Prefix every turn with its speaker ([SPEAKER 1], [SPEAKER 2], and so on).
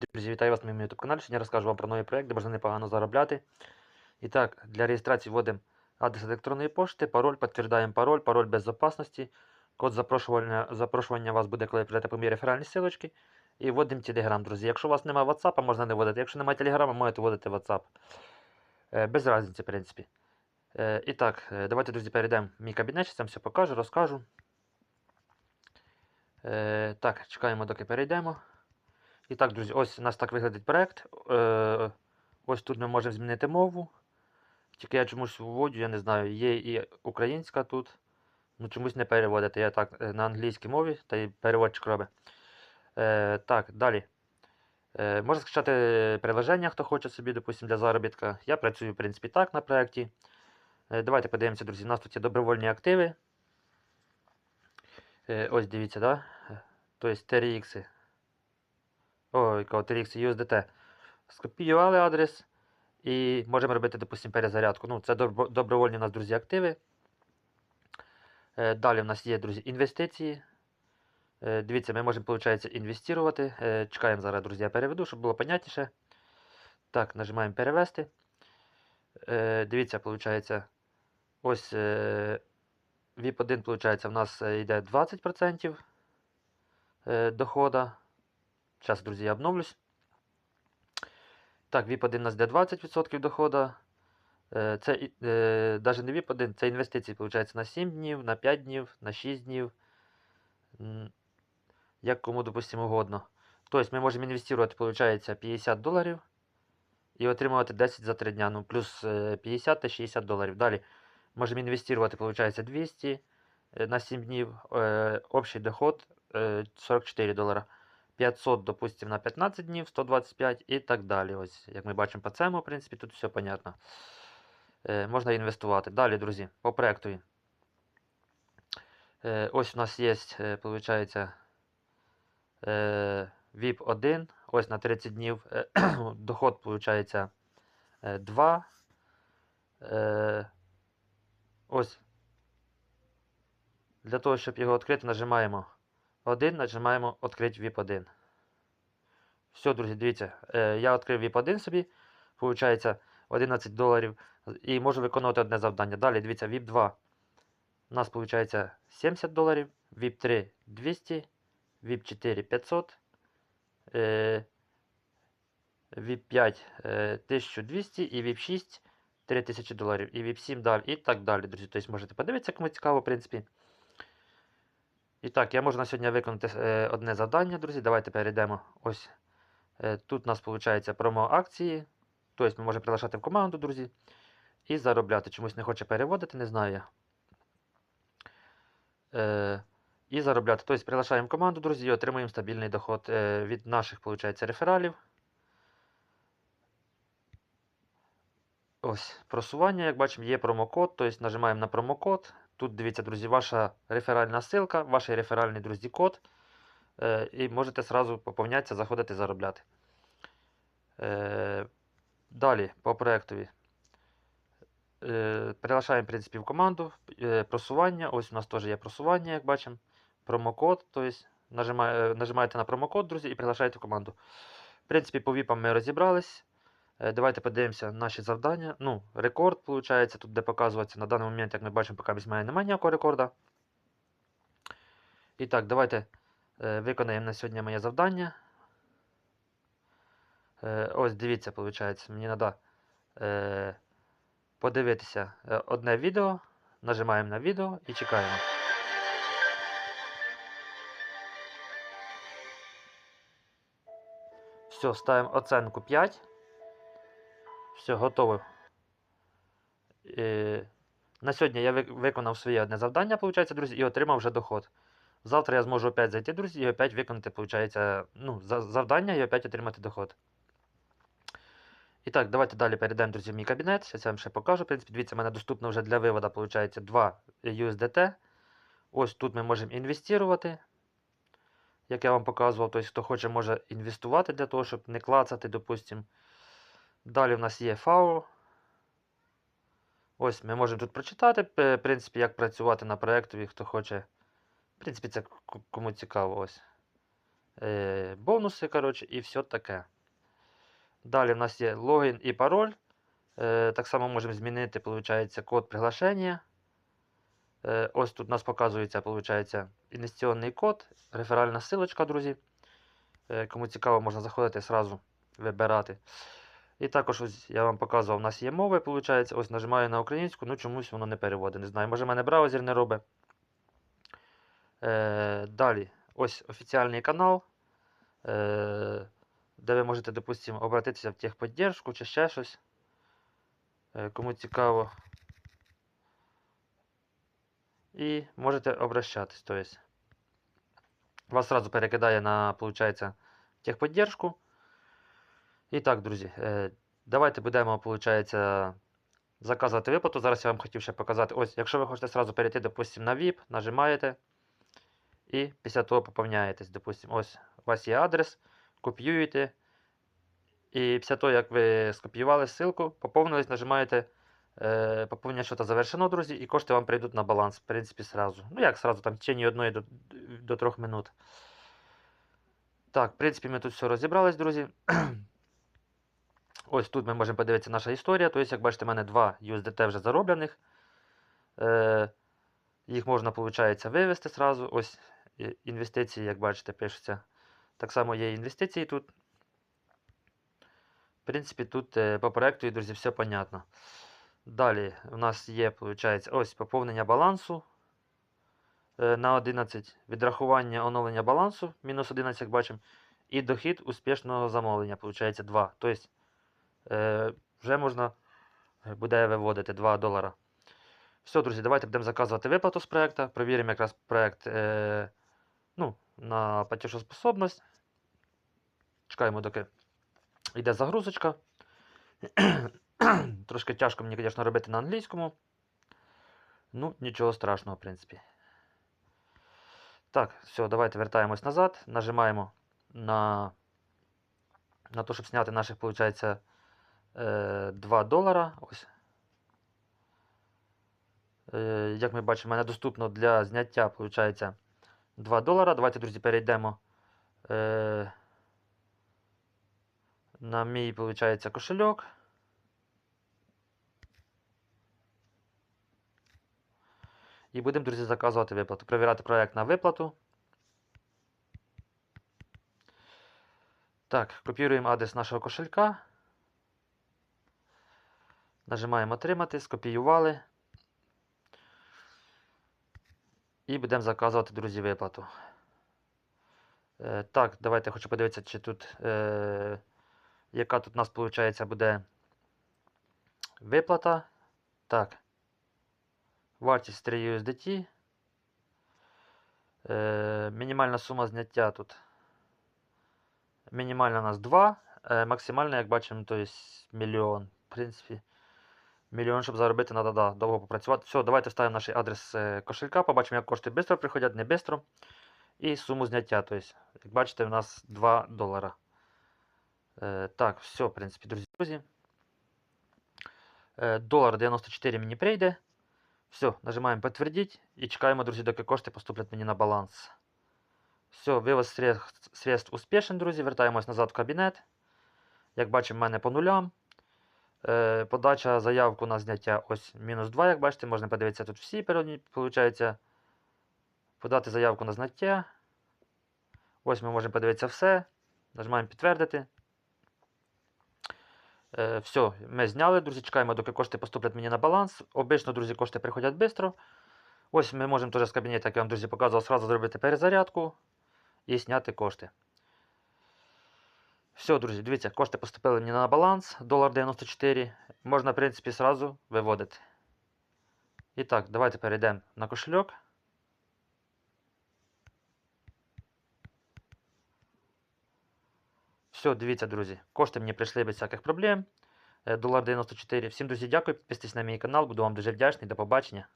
[SPEAKER 1] Друзі, вітаю вас на моєму YouTube каналі. Сьогодні я розкажу вам про новий проєкт, де можна непогано заробляти. І так, для реєстрації вводимо адрес електронної пошти, пароль, підтверджуємо пароль, пароль безопасності. Код запрошування, запрошування вас буде, коли прийдете по мій реферальні силочки. І вводимо Telegram, друзі. Якщо у вас немає WhatsApp, можна не вводити. Якщо немає Telegram, можете вводити WhatsApp. Е, без різниці, в принципі. Е, і так, е, давайте, друзі, перейдемо в мій кабінет, зараз все покажу, розкажу. Так, чекаємо, доки перейдемо. І так, друзі, ось у нас так виглядить проект. Е, ось тут ми можемо змінити мову. Тільки я чомусь вводю, я не знаю, є і українська тут. Ну чомусь не переводити. Я так е, на англійській мові, та й переводчик робить. Е, так, далі. Е, можна скачати приложення, хто хоче собі, допустим, для заробітка. Я працюю, в принципі, так на проєкті. Давайте подивимося, друзі. У нас тут є добровольні активи. Ось дивіться, да? Тобто TRX. Ой, TRX USDT. Скопіювали адрес і можемо робити, допустимо, перезарядку. Ну, це добровольні у нас, друзі, активи. Е, Далі в нас є, друзі, інвестиції. Е, Дивіться, ми можемо, виходить, інвестувати. Е, Чекаємо зараз, друзі, я переведу, щоб було понятніше. Так, нажимаємо перевести. Дивіться, виходить, ось е, VIP1, виходить, в нас йде 20% е, дохода. Зараз, друзі, я обновлюсь. Так, VIP1 у нас йде 20% доходу. Е, Це е, навіть не VIP1, це інвестиції, виходить, на 7 днів, на 5 днів, на 6 днів. Як кому, допустимо, угодно. Тобто ми можемо інвестувати, виходить, 50 доларів і отримувати 10 за 3 дня. Ну, плюс е, 50 та 60 доларів. Далі можемо інвестувати, виходить, 200 е, на 7 днів. Е, Общий доход е, 44 долара. 500, допустим, на 15 днів, 125 і так далі. Ось, як ми бачимо по цьому, в принципі, тут все понятно. Е, можна інвестувати. Далі, друзі, по проекту. Е, ось у нас є, виходить, е, VIP 1, ось на 30 днів. Е, доход, виходить, е, 2. Е, ось. Для того, щоб його відкрити, нажимаємо 1, нажимаємо відкрити VIP 1. Все, друзі, дивіться, е, я відкрив VIP 1 собі, виходить 11 доларів, і можу виконувати одне завдання. Далі, дивіться, VIP 2. У нас виходить 70 доларів, VIP 3 200, VIP 4 500, е, VIP 5 е, 1200 і VIP 6 3000 доларів, і VIP 7 далі, і так далі, друзі. Тобто можете подивитися, кому цікаво, в принципі. І так, я можу на сьогодні виконати е, одне завдання, друзі. Давайте перейдемо. Ось е, тут у нас виходить промо-акції. Тобто ми можемо приглашати в команду, друзі, і заробляти. Чомусь не хоче переводити, не знаю я. Е, і заробляти. Тобто приглашаємо команду, друзі, і отримуємо стабільний доход е, від наших, виходить, рефералів. Ось просування, як бачимо, є промокод, тобто нажимаємо на промокод. Тут дивіться, друзі, ваша реферальна ссылка, ваш реферальний друзі код. Е, і можете зразу поповнятися, заходити, заробляти. Е, далі по проєктові. Е, приглашаємо, в принципі, в команду. Е, просування. Ось у нас теж є просування, як бачимо. Промокод. Тобто нажимає, нажимаєте на промокод, друзі, і приглашаєте в команду. В принципі, по віпам ми розібрались. Е, Давайте подивимося наші завдання. Ну, рекорд, виходить, тут де показується. На даний момент, як ми бачимо, поки візьмає немає ніякого рекорда. І так, давайте е, виконаємо на сьогодні моє завдання. Е, ось дивіться, виходить, мені треба подивитися одне відео. Нажимаємо на відео і чекаємо. Все, ставимо оценку 5. Все, готово. Е, на сьогодні я виконав своє одне завдання, виходить, друзі, і отримав вже доход. Завтра я зможу опять зайти, друзі, і опять виконати, виходить, ну, завдання і опять отримати доход. І так, давайте далі перейдемо, друзі, в мій кабінет. Я вам ще покажу. В принципі, дивіться, в мене доступно вже для виводу, виходить, 2 USDT. Ось тут ми можемо інвестувати. Як я вам показував, тобто, хто хоче, може інвестувати для того, щоб не клацати, допустимо. Далі в нас є FAO. Ось ми можемо тут прочитати, в принципі, як працювати на проєктові, хто хоче. В принципі, це кому цікаво. Ось. е, бонуси, коротше, і все таке. Далі в нас є логін і пароль. Е, так само можемо змінити, виходить, код приглашення. Е, ось тут у нас показується, виходить, інвестиційний код, реферальна ссылочка, друзі. Е, кому цікаво, можна заходити сразу вибирати. І також ось я вам показував, у нас є мови, виходить. Ось нажимаю на українську, ну чомусь воно не переводить. Не знаю, може в мене браузер не робить. Е, далі, ось офіціальний канал, е, де ви можете, допустимо, обратитися в техподдержку чи ще щось. Е, кому цікаво. І можете обращатись. То есть, вас сразу перекидає на, получается, техподдержку. І так, друзі, е, давайте будемо, получається, заказувати виплату. Зараз я вам хотів ще показати. Ось, якщо ви хочете сразу перейти, допустим, на VIP, нажимаєте. І після того поповняєтесь. Допустим, ось у вас є адрес, копіюєте. І після того, як ви скопіювали ссылку, поповнились, нажимаєте е, поповнення що завершено, друзі, і кошти вам прийдуть на баланс, в принципі, сразу. Ну, як сразу, там в течение одної до, до 3 минут. Так, в принципі, ми тут все розібрались, друзі. Ось тут ми можемо подивитися наша історія. Тобто, як бачите, в мене два USDT вже зароблених. Е, їх можна, виходить, вивести сразу. Ось інвестиції, як бачите, пишуться. Так само є інвестиції тут. В принципі, тут е, по проекту, друзі, все понятно. Далі у нас є, виходить, ось поповнення балансу е, на 11, відрахування оновлення балансу, мінус 11, як бачимо, і дохід успішного замовлення, виходить 2. Тобто вже можна е, буде виводити 2 долара. Все, друзі, давайте будемо заказувати виплату з проекту. Провіримо якраз проект е, ну, на платежоспособність. Чекаємо, доки йде загрузочка. Трошки тяжко мені, звісно, робити на англійському. Ну, нічого страшного, в принципі. Так, все, давайте вертаємось назад. Нажимаємо на, на те, щоб зняти наших, виходить, 2 долара. Ось. Е, Як ми бачимо, в мене доступно для зняття, виходить, 2 долара. Давайте, друзі, перейдемо е, на мій, виходить, кошельок. І будемо, друзі, заказувати виплату. Перевіряти проект на виплату. Так, копіруємо адрес нашого кошелька. Нажимаємо отримати, скопіювали. І будемо заказувати, друзі, виплату. Е, так, давайте хочу подивитися, чи тут, е, яка тут у нас, виходить, буде виплата. Так. Вартість 3 USDT. Е, мінімальна сума зняття тут. Мінімальна у нас 2. Е, максимальна, як бачимо, то є мільйон. В принципі, мільйон, щоб заробити, треба да, довго попрацювати. Все, давайте вставимо наш адрес е, кошелька, побачимо, як кошти швидко приходять, не швидко. І суму зняття. Тобто, як бачите, у нас 2 долара. Е, так, все, в принципі, друзі. друзі. Е, долар 94 мені прийде. Все, нажимаємо підтвердити і чекаємо, друзі, доки кошти поступлять мені на баланс. Все, вивоз средств, средств успішен, друзі. Вертаємось назад в кабінет. Як бачимо, в мене по нулям. Е, подача заявку на зняття ось мінус 2, як бачите, можна подивитися тут всі передні, виходить. Подати заявку на зняття. Ось ми можемо подивитися все. Нажимаємо підтвердити. Е, все, ми зняли, друзі, чекаємо, доки кошти поступлять мені на баланс. Обично, друзі, кошти приходять швидко. Ось ми можемо теж з кабінету, як я вам, друзі, показував, сразу зробити перезарядку і зняти кошти. Все, друзі, дивіться, кошти поступили мені на баланс, долар 94. Можна, в принципі, сразу виводити. І так, давайте перейдемо на кошельок. Все, дивіться, друзі, кошти мені прийшли без всяких проблем. Долар 94. Всім, друзі, дякую. Підписуйтесь на мій канал, буду вам дуже вдячний. До побачення.